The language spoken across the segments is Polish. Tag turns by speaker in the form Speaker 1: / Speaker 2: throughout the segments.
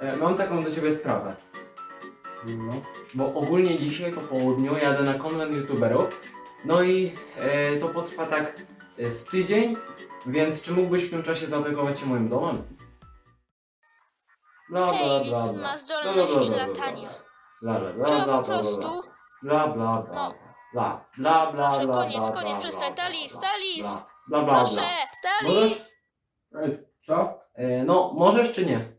Speaker 1: e, mam taką do ciebie sprawę.
Speaker 2: No.
Speaker 1: Bo ogólnie dzisiaj po południu jadę na konwent youtuberów. No i e, to potrwa tak e, z tydzień, więc czy mógłbyś w tym czasie zaopiekować się moim domem? Bla bla bla bla.
Speaker 3: ma
Speaker 1: Bla, bla,
Speaker 3: zdolność
Speaker 1: bla, bla, bla,
Speaker 3: latania.
Speaker 1: Bla bla bla
Speaker 3: Trzeba
Speaker 1: bla
Speaker 3: po
Speaker 1: bla
Speaker 3: prostu...
Speaker 1: bla bla bla
Speaker 3: No.
Speaker 1: bla bla bla
Speaker 3: Proszę,
Speaker 1: bla
Speaker 3: koniec,
Speaker 1: bla,
Speaker 3: koniec,
Speaker 1: bla,
Speaker 3: przestań.
Speaker 1: bla,
Speaker 3: Talis,
Speaker 1: bla,
Speaker 3: Talis!
Speaker 1: Bla bla
Speaker 3: Proszę,
Speaker 1: bla.
Speaker 3: Talis!
Speaker 1: Możesz?
Speaker 2: Ej, co?
Speaker 1: E, no, możesz czy nie?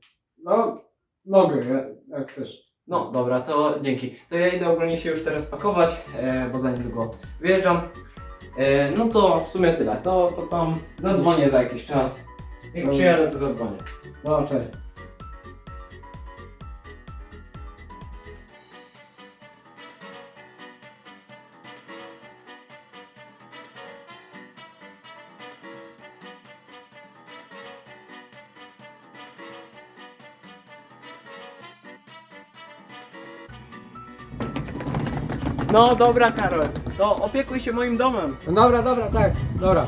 Speaker 2: No, mogę, ja- jak chcesz.
Speaker 1: No dobra, to dzięki. To ja idę ogólnie się już teraz pakować, e, bo za niedługo wyjeżdżam. E, no to w sumie tyle. To, to tam zadzwonię za jakiś czas. Jak
Speaker 2: Dobra.
Speaker 1: przyjadę, to zadzwonię.
Speaker 2: No, cześć.
Speaker 1: No dobra, Karol. To opiekuj się moim domem.
Speaker 2: No dobra, dobra, tak, dobra.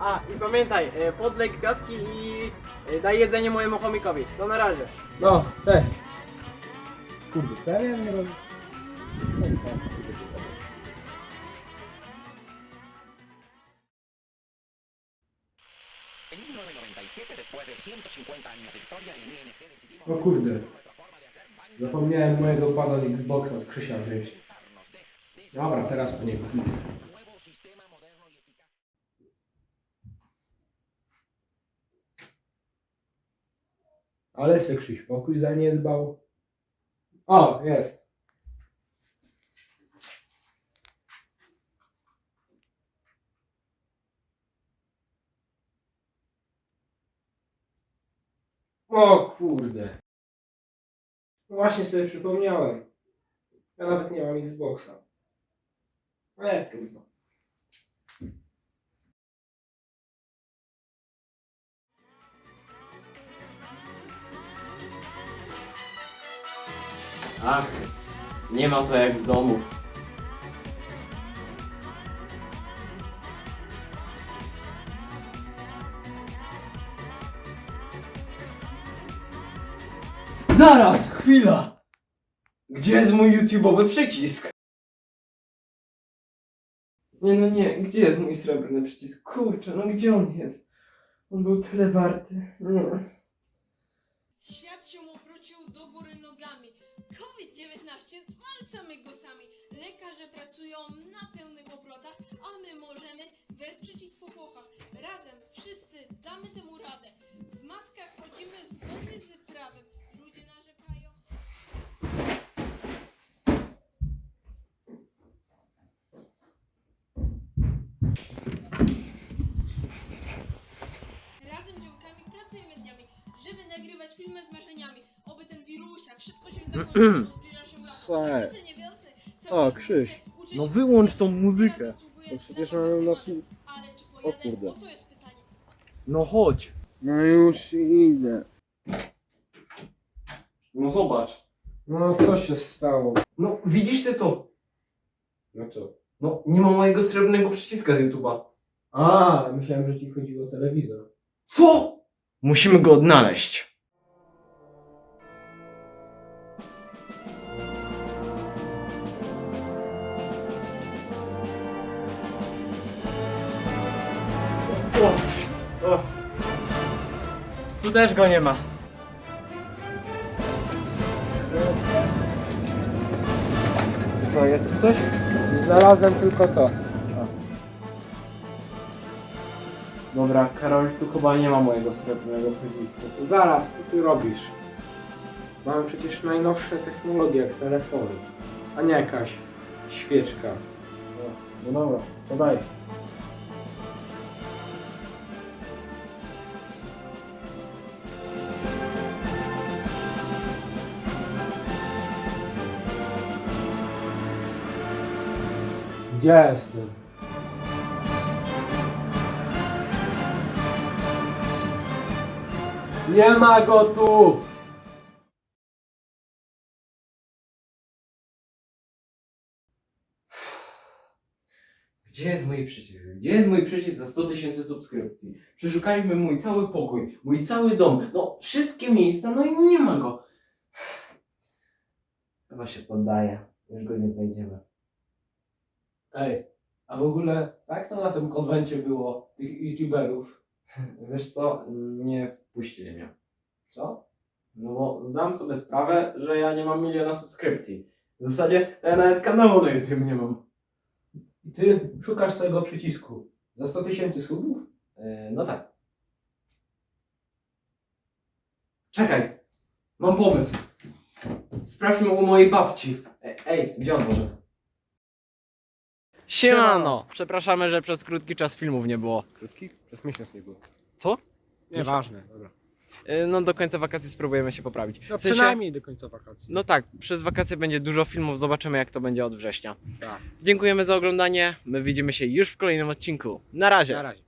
Speaker 1: A, i pamiętaj, e, podlej kwiatki i e, daj jedzenie mojemu chomikowi. To na razie.
Speaker 2: No, cześć. Kurde, co ja miałem robić? No i tak, kurde, kurde.
Speaker 4: En 1997, después de 150 años de historia, en ING decidimos...
Speaker 2: O kurde. Zapomniałem mojego pada z Xboxa, z Krzysia wziąć. Dobra, teraz po niego. Ale se Krzyś pokój zaniedbał. O, jest. O kurde. No właśnie sobie przypomniałem. Ja nawet nie mam Xboxa. Ale trudno.
Speaker 1: Ach, nie ma to jak w domu. Zaraz, chwila! Gdzie jest mój YouTube'owy przycisk? Nie no nie, gdzie jest mój srebrny przycisk? Kurczę, no gdzie on jest? On był tyle warty. Nie.
Speaker 5: Świat się obrócił do góry nogami. COVID-19 zwalczamy go sami. Lekarze pracują na pełnych obrotach, a my możemy wesprzeć ich w popłochach. Razem wszyscy damy temu radę. Wiosny,
Speaker 2: O, Krzyś.
Speaker 1: No wyłącz tą muzykę.
Speaker 2: To przecież
Speaker 5: na
Speaker 2: mamy na O kurde.
Speaker 5: Oto jest pytanie.
Speaker 1: No chodź.
Speaker 2: No już idę.
Speaker 1: No zobacz.
Speaker 2: No co się stało?
Speaker 1: No widzisz ty to?
Speaker 2: No co?
Speaker 1: No nie ma mojego srebrnego przyciska z YouTube'a.
Speaker 2: A, myślałem, że ci chodziło o telewizor.
Speaker 1: Co? Musimy go odnaleźć. Tu też go nie ma. Co, jest tu coś?
Speaker 2: Znalazłem tylko to.
Speaker 1: Dobra, Karol, tu chyba nie ma mojego srebrnego przycisku.
Speaker 2: Zaraz, co ty robisz? Mamy przecież najnowsze technologie jak telefony, a nie jakaś świeczka.
Speaker 1: No dobra, to
Speaker 2: Gdzie jestem? Nie ma go tu!
Speaker 1: Gdzie jest mój przycisk? Gdzie jest mój przycisk za 100 tysięcy subskrypcji? Przeszukaliśmy mój cały pokój, mój cały dom, no wszystkie miejsca, no i nie ma go. Chyba się poddaję, już go nie znajdziemy.
Speaker 2: Ej, a w ogóle jak to na tym konwencie było, tych youtuberów?
Speaker 1: Wiesz co, nie wpuścili mnie.
Speaker 2: Co?
Speaker 1: No bo zdam sobie sprawę, że ja nie mam miliona subskrypcji. W zasadzie ja nawet kanału na YouTube nie mam.
Speaker 2: I ty szukasz swojego przycisku. Za 100 tysięcy subów?
Speaker 1: Yy, no tak. Czekaj, mam pomysł. Sprawdźmy u mojej babci. Ej, ej gdzie on może? Siemano! Przepraszamy, że przez krótki czas filmów nie było.
Speaker 2: Krótki? Przez miesiąc nie było.
Speaker 1: Co?
Speaker 2: Nieważne, dobra.
Speaker 1: Yy, no do końca wakacji spróbujemy się poprawić.
Speaker 2: No
Speaker 1: W sensie-
Speaker 2: przynajmniej do końca wakacji.
Speaker 1: No tak, przez wakacje będzie dużo filmów, zobaczymy jak to będzie od września.
Speaker 2: tak.
Speaker 1: Dziękujemy za oglądanie, my widzimy się już w kolejnym odcinku. Na razie!
Speaker 2: Na razie.